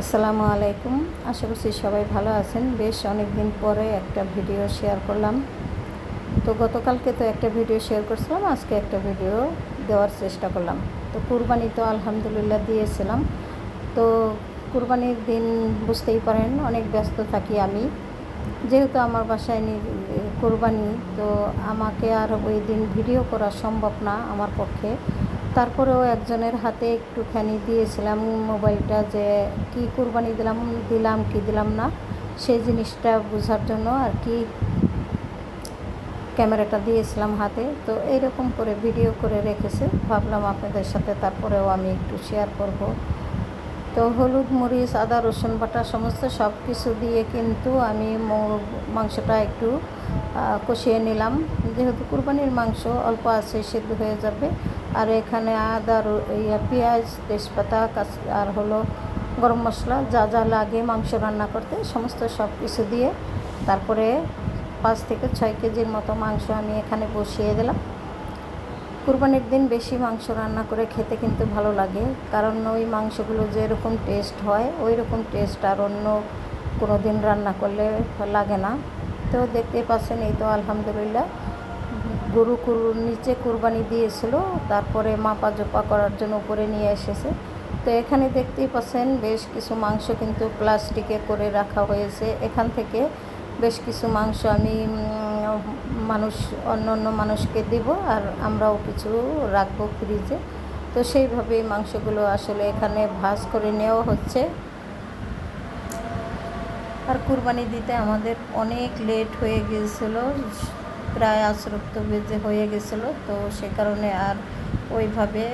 আসসালামু আলাইকুম। আশা করছি সবাই ভালো আছেন। বেশ অনেক দিন পরে একটা ভিডিও শেয়ার করলাম। তো গতকালকে তো একটা ভিডিও শেয়ার করছিলাম, আজকে একটা ভিডিও দেওয়ার চেষ্টা করলাম। তো কুরবানি তো আলহামদুলিল্লাহ দিয়েছিলাম। তো কুরবানির দিন বুঝতেই পারেন, অনেক ব্যস্ত থাকি আমি। যেহেতু আমার বাসায় নি কোরবানি, তো আমাকে আর ওই দিন ভিডিও করা সম্ভব না আমার পক্ষে। তারপরেও একজনের হাতে একটুখানি দিয়েছিলাম মোবাইলটা যে কি কুরবানি দিলাম দিলাম কি দিলাম না, সেই জিনিসটা বোঝার জন্য আর কি ক্যামেরাটা দিয়েছিলাম হাতে। তো এইরকম করে ভিডিও করে রেখেছে। ভাবলাম আপনাদের সাথে তারপরেও আমি একটু শেয়ার করব। তো হলুদ, মরিচ, আদা, রসুন বাটা সমস্ত সব কিছু দিয়ে কিন্তু আমি মাংসটা একটু কষিয়ে নিলাম। যেহেতু কুরবানির মাংস অল্প আছে, সেদ্ধ হয়ে যাবে আর এখানে আদা ইয়া, পেঁয়াজ, তেজপাতা আর হলো গরম মশলা, যা যা লাগে মাংস রান্না করতে, সমস্ত সব কিছু দিয়ে তারপরে পাঁচ থেকে ছয় কেজির মতো মাংস আমি এখানে বসিয়ে দিলাম। কুরবানির দিন বেশি মাংস রান্না করে খেতে কিন্তু ভালো লাগে, কারণ ওই মাংসগুলো যেরকম টেস্ট হয় ওই রকম টেস্ট আর অন্য কোনো দিন রান্না করলে লাগে না। তো দেখতে পাচ্ছেন, এই তো আলহামদুলিল্লাহ। গরু কুরুর নিচে কুরবানি দিয়েছিল, তারপরে মাপা জোপা করার জন্য উপরে নিয়ে এসেছে। তো এখানে দেখতেই পাচ্ছেন, বেশ কিছু মাংস কিন্তু প্লাস্টিকে করে রাখা হয়েছে। এখান থেকে বেশ কিছু মাংস আমি মানুষ, অন্য অন্য মানুষকে দিব আর আমরাও কিছু রাখব ফ্রিজে। তো সেইভাবেই মাংসগুলো আসলে এখানে ভাজ করে নেওয়া হচ্ছে। আর কুরবানি দিতে আমাদের অনেক লেট হয়ে গিয়েছিল। প্রায় আশ্রক্ত বেজে হয়ে গেছিল, তো সে কারণে আর ওইভাবে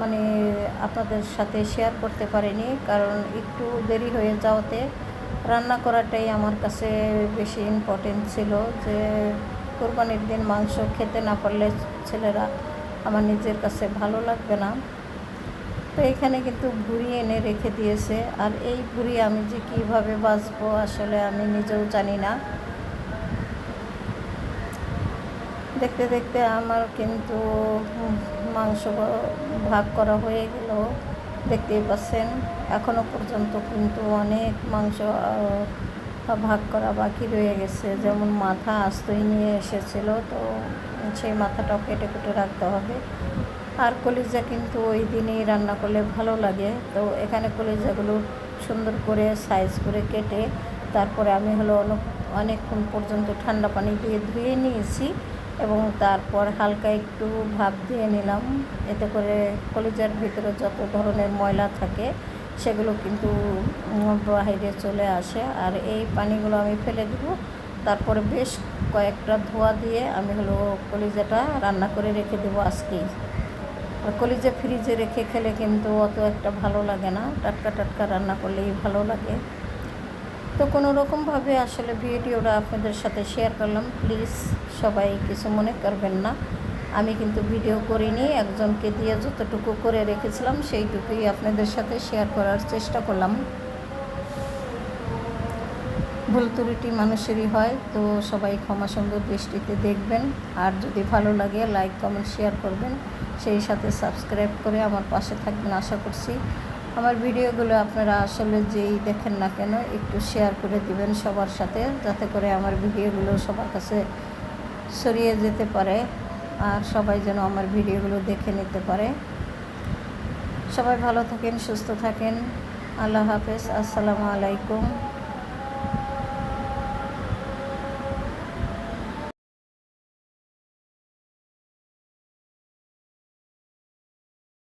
মানে আপনাদের সাথে শেয়ার করতে পারিনি, কারণ একটু দেরি হয়ে যাওয়াতে রান্না করাটাই আমার কাছে বেশি ইম্পর্টেন্ট ছিল যে কোরবানির দিন মাংস খেতে না পারলে ছেলেরা আমার নিজের কাছে ভালো লাগবে না। তো এখানে কিন্তু ভুড়ি এনে রেখে দিয়েছে। আর এই ভুড়ি আমি যে কীভাবে বাঁচবো আসলে আমি নিজেও জানি না। দেখতে দেখতে আমার কিন্তু মাংস ভাগ করা হয়ে গেল, দেখতেই পাচ্ছেন। এখনও পর্যন্ত কিন্তু অনেক মাংস ভাগ করা বাকি রয়ে গেছে। যেমন মাথা আস্তই নিয়ে এসেছিল, তো সেই মাথাটাও কেটে কুটে রাখতে হবে। আর কলিজা কিন্তু ওই দিনেই রান্না করলে ভালো লাগে। তো এখানে কলিজাগুলো সুন্দর করে সাইজ করে কেটে তারপরে আমি হলো অনেক, অনেকক্ষণ পর্যন্ত ঠান্ডা পানি দিয়ে ধুয়ে নিয়েছি এবং তারপর হালকা একটু ভাপ দিয়ে নিলাম। এতে করে কলিজার ভিতরে যত ধরনের ময়লা থাকে সেগুলো কিন্তু বাইরে চলে আসে। আর এই পানিগুলো আমি ফেলে দেবো। তারপরে বেশ কয়েকটা ধোয়া দিয়ে আমি হলো কলিজাটা রান্না করে রেখে দেবো আজকেই। আর কলিজা ফ্রিজে রেখে খেলে কিন্তু অত একটা ভালো লাগে না। টাটকা টাটকা রান্না করলেই ভালো লাগে। তো কোনো রকমভাবে আসলে ভিডিওটা আপনাদের সাথে শেয়ার করলাম। প্লিজ সবাই কিছু মনে করবেন না। আমি কিন্তু ভিডিও করিনি, একজনকে দিয়ে যতটুকু করে রেখেছিলাম সেইটুকুই আপনাদের সাথে শেয়ার করার চেষ্টা করলাম। ভুল ত্রুটি মানুষেরই হয়, তো সবাই ক্ষমা সুন্দর দৃষ্টিতে দেখবেন। আর যদি ভালো লাগে, লাইক, কমেন্ট, শেয়ার করবেন। সেই সাথে সাবস্ক্রাইব করে আমার পাশে থাকবেন, আশা করছি। আমার ভিডিওগুলো আপনারা আসলে যেই দেখেন না কেন একটু শেয়ার করে দিবেন সবার সাথে, যাতে করে আমার ভিডিওগুলো সবার কাছে সরিয়ে যেতে পারে আর সবাই যেন আমার ভিডিওগুলো দেখে নিতে পারে। সবাই ভালো থাকেন, সুস্থ থাকেন। আল্লাহ হাফেজ, আসসালামু আলাইকুম।